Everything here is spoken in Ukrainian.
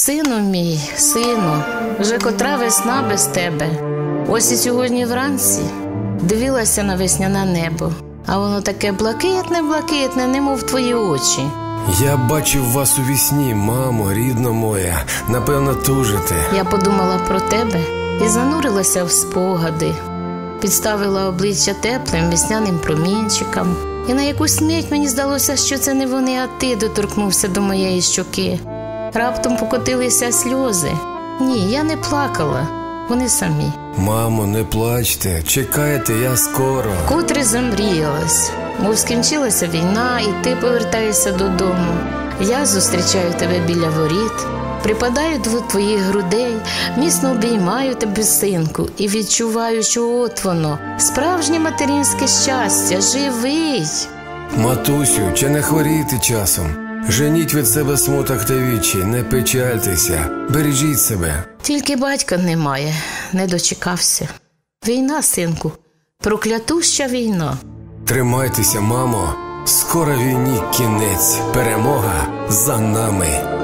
Сину мій, сину, вже котра весна без тебе. Ось і сьогодні вранці дивилася на весняне небо, а воно таке блакитне, блакитне, немов твої очі. Я бачив вас у вісні, мамо, рідна моя, напевно, тужите. Я подумала про тебе і занурилася в спогади, підставила обличчя теплим весняним промінчикам. І на якусь мить мені здалося, що це не вони, а ти доторкнувся до моєї щоки. Раптом покотилися сльози. Ні, я не плакала, вони самі. Мамо, не плачте, чекайте, я скоро. Котре замріялась, мов скінчилася війна, і ти повертаєшся додому. Я зустрічаю тебе біля воріт, припадаю до твоїх грудей, міцно обіймаю тебе, синку, і відчуваю, що от воно, справжнє материнське щастя, живий. Матусю, чи не хворійте часом? Женіть від себе смуток та вічі, не печальтеся, бережіть себе. Тільки батька немає, не дочекався. Війна, синку, проклятуща війна. Тримайтеся, мамо, скоро війні кінець, перемога за нами.